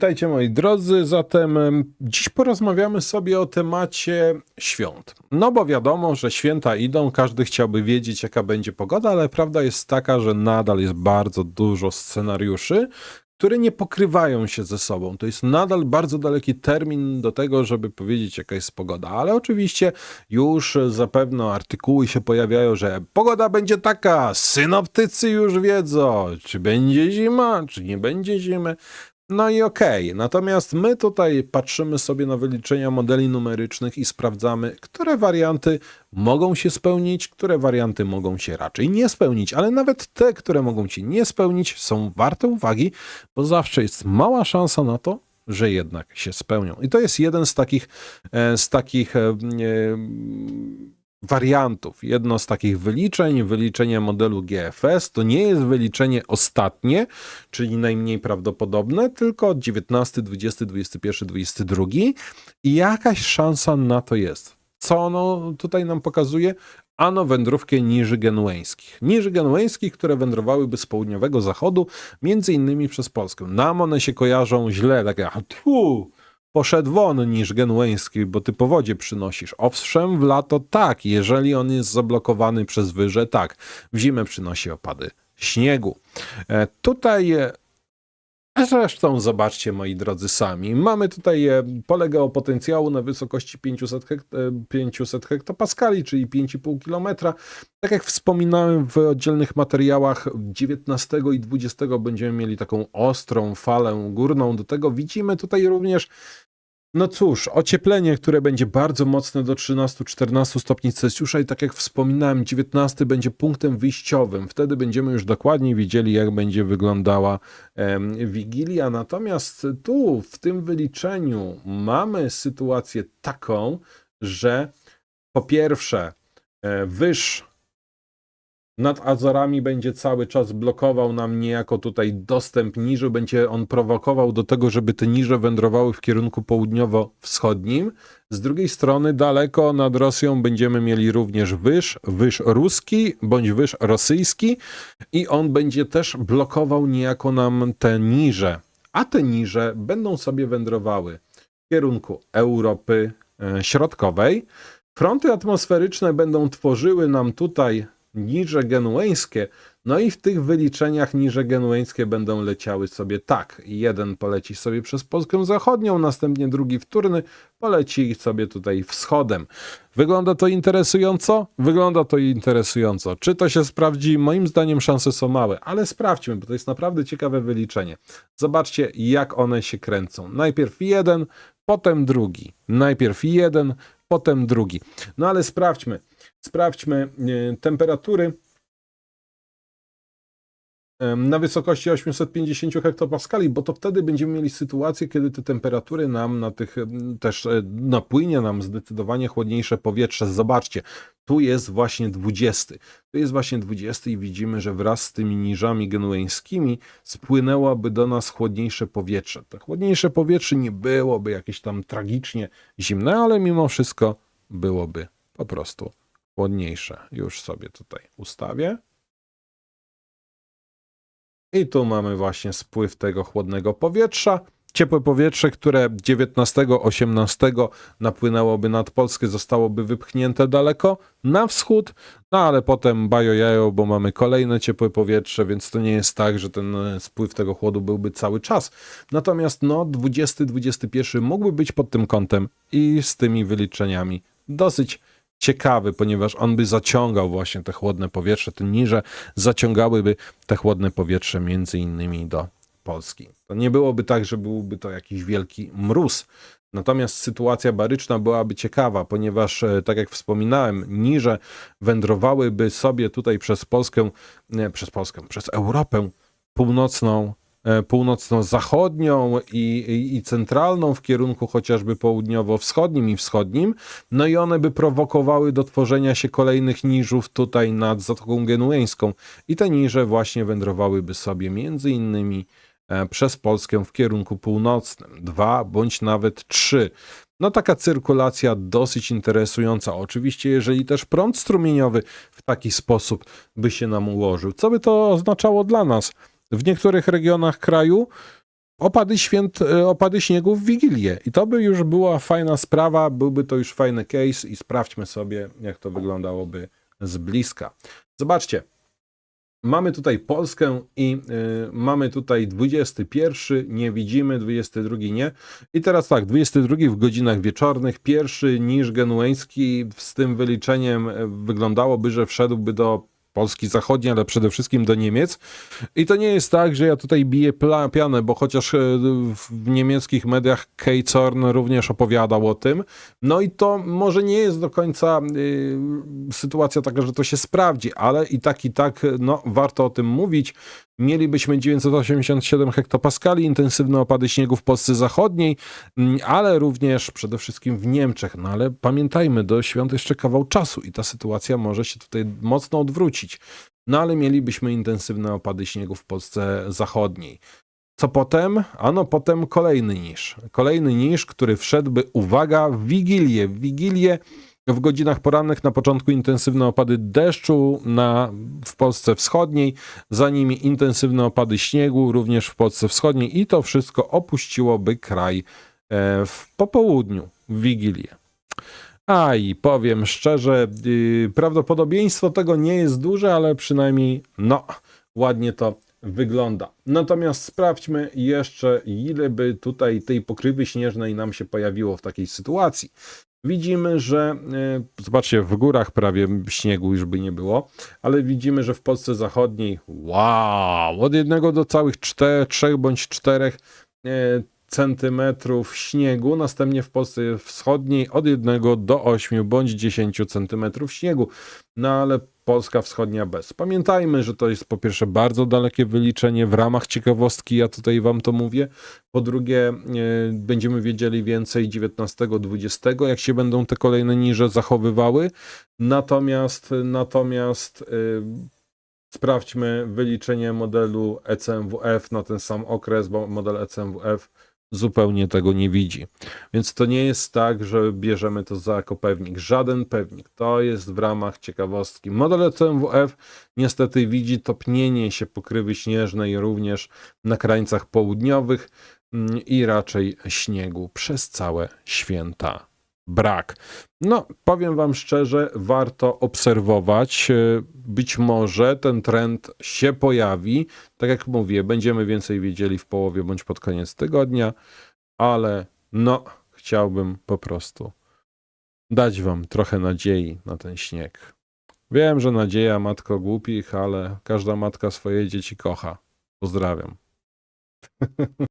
Witajcie moi drodzy, zatem em, dziś porozmawiamy sobie o temacie świąt. No bo wiadomo, że święta idą, każdy chciałby wiedzieć jaka będzie pogoda, ale prawda jest taka, że nadal jest bardzo dużo scenariuszy, które nie pokrywają się ze sobą. To jest nadal bardzo daleki termin do tego, żeby powiedzieć jaka jest pogoda, ale oczywiście już zapewne artykuły się pojawiają, że pogoda będzie taka, synoptycy już wiedzą, czy będzie zima, czy nie będzie zimy. No i okej, natomiast my tutaj patrzymy sobie na wyliczenia modeli numerycznych i sprawdzamy, które warianty mogą się spełnić, które warianty mogą się raczej nie spełnić, ale nawet te, które mogą się nie spełnić, są warte uwagi, bo zawsze jest mała szansa na to, że jednak się spełnią. I to jest jeden z takich, e, z takich e, e, wariantów. Jedno z takich wyliczeń, wyliczenie modelu GFS, to nie jest wyliczenie ostatnie, czyli najmniej prawdopodobne, tylko 19, 20, 21, 22 i jakaś szansa na to jest. Co ono tutaj nam pokazuje? Ano wędrówkę niży genueńskich. Niży genueńskich, które wędrowałyby z południowego zachodu, między innymi przez Polskę. Nam one się kojarzą źle, takie a tu, poszedł won niż genueński, bo ty po wodzie przynosisz. Owszem, w lato tak, jeżeli on jest zablokowany przez wyże, tak. W zimę przynosi opady śniegu. E, Tutaj Zresztą zobaczcie, moi drodzy, sami. Mamy tutaj e, pole geopotencjału na wysokości 500, hekt- e, 500 hektopaskali, czyli 5,5 km. Tak jak wspominałem w oddzielnych materiałach, 19 i 20 będziemy mieli taką ostrą falę górną. Do tego widzimy tutaj również no cóż, ocieplenie, które będzie bardzo mocne do 13-14 stopni Celsjusza i tak jak wspominałem, 19 będzie punktem wyjściowym. Wtedy będziemy już dokładniej widzieli, jak będzie wyglądała em, Wigilia. Natomiast tu, w tym wyliczeniu, mamy sytuację taką, że po pierwsze, e, wyż nad Azorami będzie cały czas blokował nam niejako tutaj dostęp niży, będzie on prowokował do tego, żeby te niże wędrowały w kierunku południowo-wschodnim. Z drugiej strony daleko nad Rosją będziemy mieli również wyż, wyż ruski bądź wyż rosyjski i on będzie też blokował niejako nam te niże, a te niże będą sobie wędrowały w kierunku Europy e, Środkowej. Fronty atmosferyczne będą tworzyły nam tutaj niże genueńskie, no i w tych wyliczeniach niże genueńskie będą leciały sobie tak. Jeden poleci sobie przez Polskę Zachodnią, następnie drugi wtórny poleci sobie tutaj wschodem. Wygląda to interesująco? Wygląda to interesująco. Czy to się sprawdzi? Moim zdaniem szanse są małe, ale sprawdźmy, bo to jest naprawdę ciekawe wyliczenie. Zobaczcie, jak one się kręcą. Najpierw jeden, potem drugi. Najpierw jeden, potem drugi. No ale sprawdźmy. Sprawdźmy e, temperatury em, na wysokości 850 hektopaskali, bo to wtedy będziemy mieli sytuację, kiedy te temperatury nam na tych em, też e, napłynie nam zdecydowanie chłodniejsze powietrze. Zobaczcie, tu jest właśnie 20. Tu jest właśnie 20 i widzimy, że wraz z tymi niżami genueńskimi spłynęłoby do nas chłodniejsze powietrze. To chłodniejsze powietrze nie byłoby jakieś tam tragicznie zimne, ale mimo wszystko byłoby po prostu chłodniejsze. Już sobie tutaj ustawię. I tu mamy właśnie spływ tego chłodnego powietrza. Ciepłe powietrze, które 19-18 napłynęłoby nad Polskę, zostałoby wypchnięte daleko na wschód, no ale potem bajo bo mamy kolejne ciepłe powietrze, więc to nie jest tak, że ten e, spływ tego chłodu byłby cały czas. Natomiast no 20-21 mógłby być pod tym kątem i z tymi wyliczeniami dosyć ciekawy, ponieważ on by zaciągał właśnie te chłodne powietrze, te niże zaciągałyby te chłodne powietrze między innymi do Polski. To nie byłoby tak, że byłby to jakiś wielki mróz. Natomiast sytuacja baryczna byłaby ciekawa, ponieważ, e, tak jak wspominałem, niże wędrowałyby sobie tutaj przez Polskę, nie, przez Polskę, przez Europę północną, północno-zachodnią i, i, i centralną w kierunku chociażby południowo-wschodnim i wschodnim, no i one by prowokowały do tworzenia się kolejnych niżów tutaj nad Zatoką Genueńską i te niże właśnie wędrowałyby sobie między innymi e, przez Polskę w kierunku północnym. Dwa bądź nawet trzy. No taka cyrkulacja dosyć interesująca. Oczywiście, jeżeli też prąd strumieniowy w taki sposób by się nam ułożył. Co by to oznaczało dla nas? W niektórych regionach kraju opady święt, e, opady śniegu w Wigilię. I to by już była fajna sprawa, byłby to już fajny case i sprawdźmy sobie, jak to wyglądałoby z bliska. Zobaczcie, Mamy tutaj Polskę i y, mamy tutaj 21, nie widzimy, 22 nie. I teraz tak, 22 w godzinach wieczornych, pierwszy niż genueński z tym wyliczeniem y, wyglądałoby, że wszedłby do Polski Zachodniej, ale przede wszystkim do Niemiec. I to nie jest tak, że ja tutaj biję pianę, bo chociaż y, w niemieckich mediach Kay również opowiadał o tym. No i to może nie jest do końca y, sytuacja taka, że to się sprawdzi, ale i tak, i tak, no warto o tym mówić. Mielibyśmy 987 hektopaskali, intensywne opady śniegu w Polsce Zachodniej, mm, ale również przede wszystkim w Niemczech. No ale pamiętajmy, do świąt jeszcze kawał czasu i ta sytuacja może się tutaj mocno odwrócić. No ale mielibyśmy intensywne opady śniegu w Polsce Zachodniej. Co potem? Ano potem kolejny niż. Kolejny niż, który wszedłby, uwaga, w Wigilię. W Wigilię w godzinach porannych na początku intensywne opady deszczu na, w Polsce Wschodniej, za nimi intensywne opady śniegu również w Polsce Wschodniej i to wszystko opuściłoby kraj e, w popołudniu, w Wigilię. A i powiem szczerze, yy, prawdopodobieństwo tego nie jest duże, ale przynajmniej no, ładnie to wygląda. Natomiast sprawdźmy jeszcze, ile by tutaj tej pokrywy śnieżnej nam się pojawiło w takiej sytuacji. Widzimy, że yy, zobaczcie, w górach prawie śniegu już by nie było, ale widzimy, że w Polsce Zachodniej, wow, od jednego do całych czterech, trzech bądź czterech yy, centymetrów śniegu, następnie w Polsce Wschodniej od 1 do 8 bądź 10 centymetrów śniegu. No ale Polska Wschodnia bez. Pamiętajmy, że to jest po pierwsze bardzo dalekie wyliczenie w ramach ciekawostki, ja tutaj wam to mówię. Po drugie, e, będziemy wiedzieli więcej 19-20, jak się będą te kolejne niże zachowywały. Natomiast, natomiast e, sprawdźmy wyliczenie modelu ECMWF na ten sam okres, bo model ECMWF zupełnie tego nie widzi. Więc to nie jest tak, że bierzemy to za jako pewnik. Żaden pewnik. To jest w ramach ciekawostki. Model E CMWF niestety widzi topnienie się pokrywy śnieżnej również na krańcach południowych mm, i raczej śniegu przez całe święta brak. No, powiem Wam szczerze, warto obserwować. E, Być może ten trend się pojawi. Tak jak mówię, będziemy więcej wiedzieli w połowie bądź pod koniec tygodnia, ale no, chciałbym po prostu dać Wam trochę nadziei na ten śnieg. Wiem, że nadzieja matko głupich, ale każda matka swoje dzieci kocha. Pozdrawiam.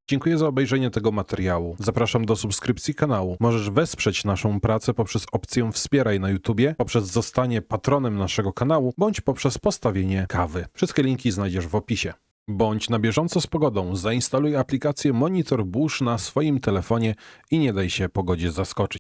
Dziękuję za obejrzenie tego materiału. Zapraszam do subskrypcji kanału. Możesz wesprzeć naszą pracę poprzez opcję Wspieraj na YouTubie, poprzez zostanie patronem naszego kanału, bądź poprzez postawienie kawy. Wszystkie linki znajdziesz w opisie. Bądź na bieżąco z pogodą. Zainstaluj aplikację Monitor Burz na swoim telefonie i nie daj się pogodzie zaskoczyć.